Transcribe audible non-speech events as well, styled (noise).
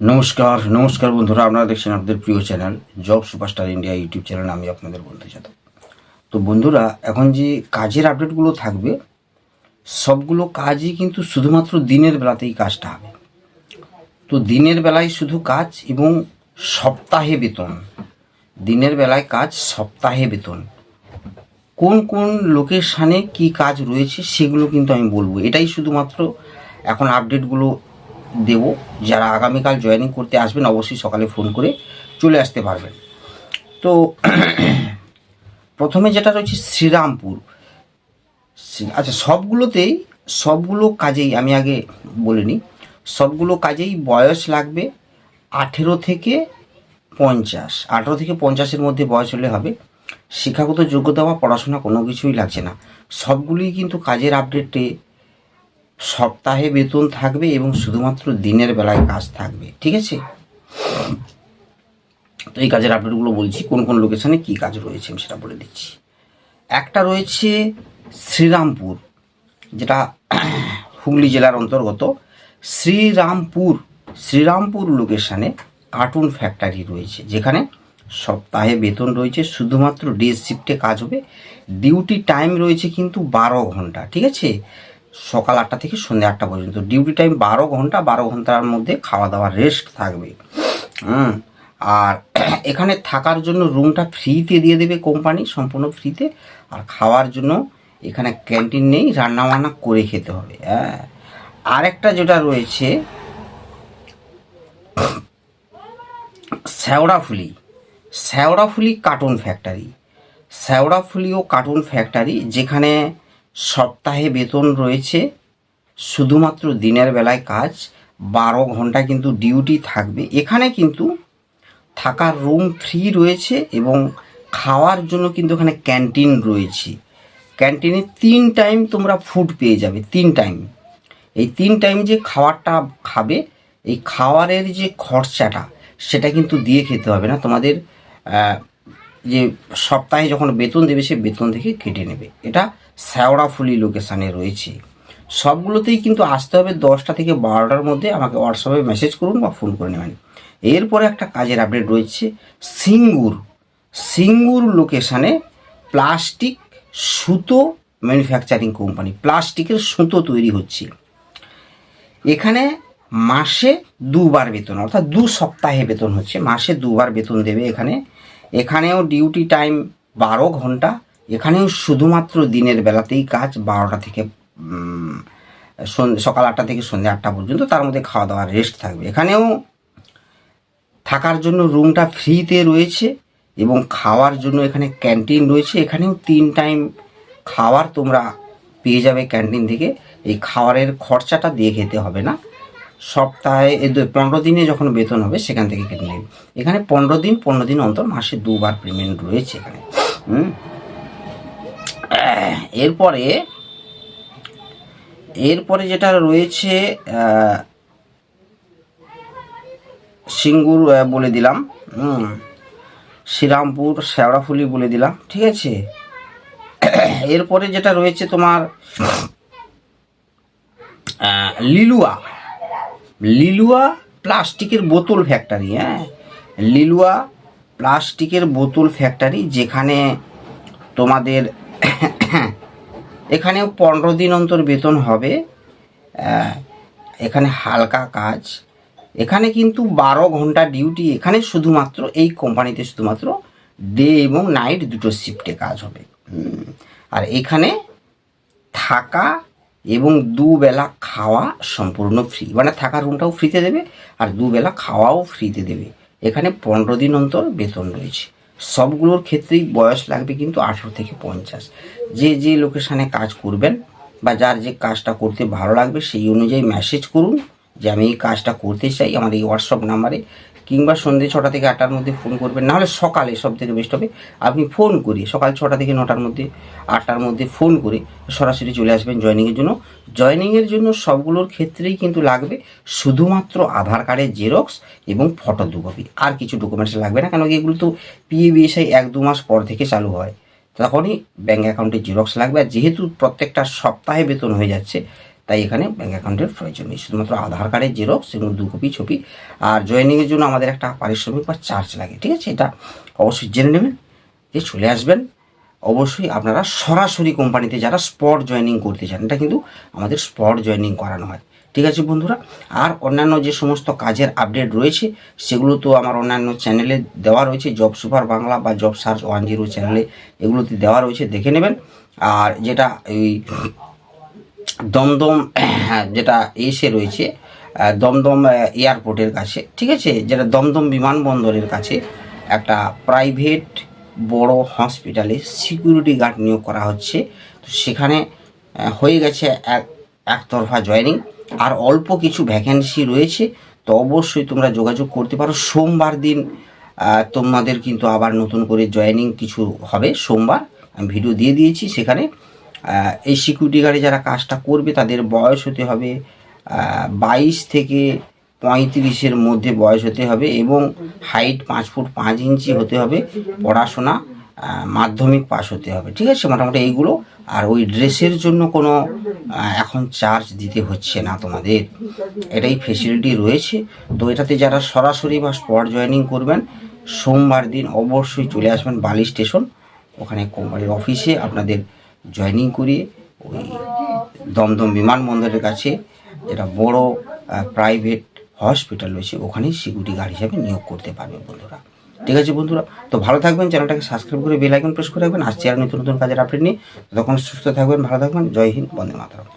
নমস্কার নমস্কার বন্ধুরা, আপনারা দেখছেন আপনাদের প্রিয় channel job superstar India YouTube channel, আমি আপনাদের বলতে যাদব তো বন্ধুরা, এখন যে কাজের আপডেটগুলো থাকবে, সবগুলো কাজই কিন্তু শুধুমাত্র দিনের বেলাতেই কাজটা হবে। তো দিনের বেলায় শুধু কাজ এবং সপ্তাহে বেতন। দিনের বেলায় কাজ, সপ্তাহে বেতন। কোন কোন লোকেশানে কি কাজ রয়েছে, সেগুলো কিন্তু আমি বলব। এটাই শুধুমাত্র এখন আপডেটগুলো দেব। যারা আগামীকাল জয়েনিং করতে আসবেন, অবশ্যই সকালে ফোন করে চলে আসতে পারবেন। তো (clears throat) প্রথমে যেটা রয়েছে শ্রীরামপুর। আচ্ছা সবগুলোতেই, সবগুলো কাজেই, আমি আগে বলিনি, সবগুলো কাজেই বয়স লাগবে আঠেরো থেকে পঞ্চাশ। আঠেরো থেকে পঞ্চাশের মধ্যে বয়স হলে হবে। শিক্ষাগত যোগ্যতা বা পড়াশোনা কোনো কিছুই লাগছে না। সবগুলোই কিন্তু কাজের আপডেটে সপ্তাহে বেতন থাকবে এবং শুধুমাত্র দিনের বেলায় কাজ থাকবে, ঠিক আছে? তো এই কাজের আপডেটগুলো বলছি, কোন কোন লোকেশনে কী কাজ রয়েছে আমি সেটা বলে দিচ্ছি। একটা রয়েছে শ্রীরামপুর, যেটা হুগলি জেলার অন্তর্গত। শ্রীরামপুর শ্রীরামপুর লোকেশানে কার্টুন ফ্যাক্টরি রয়েছে, যেখানে সপ্তাহে বেতন রয়েছে, শুধুমাত্র ডে শিফটে কাজ হবে। ডিউটি টাইম রয়েছে কিন্তু বারো ঘণ্টা, ঠিক আছে? সকাল আটটা থেকে সন্ধ্যে আটটা পর্যন্ত। ডিউটি টাইম বারো ঘণ্টা, বারো ঘণ্টার মধ্যে খাওয়া দাওয়ার রেস্ট থাকবে। হুম, আর (clears throat) এখানে থাকার জন্য রুমটা ফ্রিতে দিয়ে দেবে কোম্পানি সম্পূর্ণ ফ্রিতে আর খাওয়ার জন্য এখানে ক্যান্টিন নেই রান্না বান্না করে খেতে হবে হ্যাঁ। আরেকটা যেটা রয়েছে শ্যাওড়াফুলি শ্যাওড়াফুলি কার্টুন ফ্যাক্টরি শ্যাওড়াফুলিও কার্টুন ফ্যাক্টরি যেখানে সপ্তাহে বেতন রয়েছে। শুধুমাত্র দিনের বেলায় কাজ, বারো ঘণ্টা কিন্তু ডিউটি থাকবে। এখানে কিন্তু থাকার রুম ফ্রি রয়েছে এবং খাওয়ার জন্য কিন্তু এখানে ক্যান্টিন রয়েছে। ক্যান্টিনে তিন টাইম তোমরা ফুড পেয়ে যাবে, তিন টাইম। এই তিন টাইম যে খাবারটা খাবে, এই খাওয়ারের যে খরচাটা, সেটা কিন্তু দিয়ে খেতে হবে না। তোমাদের যে সপ্তাহে যখন বেতন দেবে, সে বেতন থেকে কেটে নেবে। এটা শ্যাওড়াফুলি লোকেশানে রয়েছে। সবগুলোতেই কিন্তু আসতে হবে দশটা থেকে বারোটার মধ্যে। আমাকে হোয়াটসঅ্যাপে মেসেজ করুন বা ফোন করে নেবেন। এরপরে একটা কাজের আপডেট রয়েছে। সিঙ্গুর। সিঙ্গুর লোকেশানে প্লাস্টিক সুতো ম্যানুফ্যাকচারিং কোম্পানি প্লাস্টিকের সুতো তৈরি হচ্ছে। এখানে মাসে দুবার বেতন, অর্থাৎ দু সপ্তাহে বেতন হচ্ছে। মাসে দুবার বেতন দেবে এখানে এখানেও ডিউটি টাইম বারো ঘণ্টা, এখানেও শুধুমাত্র দিনের বেলাতেই কাজ বারোটা থেকে সকাল আটটা থেকে সন্ধ্যে আটটা পর্যন্ত তার মধ্যে খাওয়া দাওয়ার রেস্ট থাকবে। এখানেও থাকার জন্য রুমটা ফ্রিতে রয়েছে এবং খাওয়ার জন্য এখানে ক্যান্টিন রয়েছে। এখানেও তিন টাইম খাওয়ার তোমরা পেয়ে যাবে ক্যান্টিন থেকে। এই খাওয়ারের খরচাটা দিয়ে খেতে হবে না। সপ্তাহে পনেরো দিনে যখন বেতন হবে, সেখান থেকে কেটে নেবে। এখানে পনেরো দিন পনেরো দিন অন্তর মাসে দুবার পেমেন্ট রয়েছে এখানে। এরপরে এরপরে যেটা রয়েছে সিঙ্গুর বলে দিলাম। শ্রীরামপুর, শ্যাওড়াফুলি বলে দিলাম, ঠিক আছে? এরপরে যেটা রয়েছে তোমার লিলুয়া। লিলুয়া প্লাস্টিকের বোতল ফ্যাক্টরি হ্যাঁ? লিলুয়া প্লাস্টিকের বোতল ফ্যাক্টরি যেখানে তোমাদের (coughs) এখানেও পনেরো দিন অন্তর বেতন হবে। এখানে হালকা কাজ। এখানে কিন্তু বারো ঘণ্টা ডিউটি। এখানে শুধুমাত্র এই কোম্পানিতে শুধুমাত্র ডে এবং নাইট দুটো শিফটে কাজ হবে। আর এখানে থাকা এবং দুবেলা খাওয়া সম্পূর্ণ ফ্রি মানে থাকার রুমটাও ফ্রিতে দেবে আর দুবেলা খাওয়াও ফ্রিতে দেবে। এখানে পনেরো দিন অন্তর বেতন রয়েছে। সবগুলোর ক্ষেত্রেই বয়স লাগবে কিন্তু আঠেরো থেকে পঞ্চাশ। যে যে লোকেশানে কাজ করবেন বা যার যে কাজটা করতে ভালো লাগবে সেই অনুযায়ী মেসেজ করুন যে আমি এই কাজটা করতে চাই। আমার এই হোয়াটসঅ্যাপ নাম্বারে কিংবা সন্ধ্যে ছটা থেকে আটটার মধ্যে ফোন করবেন, নাহলে সকালে সব থেকে বেস্ট হবে। আপনি ফোন করে সকাল ছটা থেকে নটার মধ্যে, আটটার মধ্যে ফোন করে সরাসরি চলে আসবেন জয়েনিংয়ের জন্য। জয়েনিংয়ের জন্য সবগুলোর ক্ষেত্রেই কিন্তু লাগবে শুধুমাত্র আধার কার্ডের জেরক্স এবং ফটো দু কপি আর কিছু ডকুমেন্টস লাগবে না কেন এগুলো তো পিএবিএসআই এক দু মাস পর থেকে চালু হয়। তখনই ব্যাঙ্ক অ্যাকাউন্টে জেরক্স লাগবে। আর যেহেতু প্রত্যেকটা সপ্তাহে বেতন হয়ে যাচ্ছে তাই এখানে ব্যাঙ্ক অ্যাকাউন্টের প্রয়োজন নেই। শুধুমাত্র আধার কার্ডের জেরক্স এবং দু কপি ছবি আর জয়েনিংয়ের জন্য আমাদের একটা পারিশ্রমিক বা চার্জ লাগে, ঠিক আছে? এটা অবশ্যই জেনে নেবেন, যে চলে আসবেন। অবশ্যই আপনারা সরাসরি কোম্পানিতে যারা স্পট জয়েনিং করতে চান, এটা কিন্তু আমাদের স্পট জয়েনিং করানো হয়। ঠিক আছে বন্ধুরা? আর অন্যান্য যে সমস্ত কাজের আপডেট রয়েছে, সেগুলো তো আমার অন্যান্য চ্যানেলে দেওয়া রয়েছে জব সুপার বাংলা বা জব সার্চ ওয়ান জিরো চ্যানেলে এগুলোতে দেওয়া রয়েছে, দেখে নেবেন। আর যেটা এই দমদম যেটা এসে রয়েছে দমদম এয়ারপোর্টের কাছে, ঠিক আছে? যেটা দমদম বিমানবন্দরের কাছে একটা প্রাইভেট বড় হসপিটালে সিকিউরিটি গার্ড নিয়োগ করা হচ্ছে। তো সেখানে হয়ে গেছে এক, একতরফা জয়েনিং। আর অল্প কিছু ভ্যাকেন্সি রয়েছে, তো অবশ্যই তোমরা যোগাযোগ করতে পারো। সোমবার দিন তোমাদের কিন্তু আবার নতুন করে জয়েনিং কিছু হবে, সোমবার। আমি ভিডিও দিয়ে দিয়েছি সেখানে। এই সিকিউরিটি গার্ডে যারা কাজটা করবে, তাদের বয়স হতে হবে বাইশ থেকে পঁয়ত্রিশের মধ্যে বয়স হতে হবে এবং হাইট পাঁচ ফুট পাঁচ ইঞ্চি হতে হবে, পড়াশোনা মাধ্যমিক পাস হতে হবে, ঠিক আছে? মোটামুটি এইগুলো। আর ওই ড্রেসের জন্য কোনো এখন চার্জ দিতে হচ্ছে না তোমাদের। এটাই ফেসিলিটি রয়েছে। তো এটাতে যারা সরাসরি বা স্পট জয়েনিং করবেন, সোমবার দিন অবশ্যই চলে আসবেন বালি স্টেশন। ওখানে কোম্পানির অফিসে আপনাদের জয়েনিং করিয়ে ওই দমদম বিমানবন্দরের কাছে যেটা বড় প্রাইভেট হসপিটাল রয়েছে, ওখানে সিকিউরিটি গার্ড হিসাবে নিয়োগ করতে পারবে বন্ধুরা। ঠিক আছে বন্ধুরা, তো ভালো থাকবেন চ্যানেলটাকে সাবস্ক্রাইব করে বেল আইকন প্রেস করে রাখবেন। আসছে আর নতুন নতুন কাজের আপডেট নিয়ে। তখন সুস্থ থাকবেন, ভালো থাকবেন, জয় হিন্দ, বন্দে মাতরম।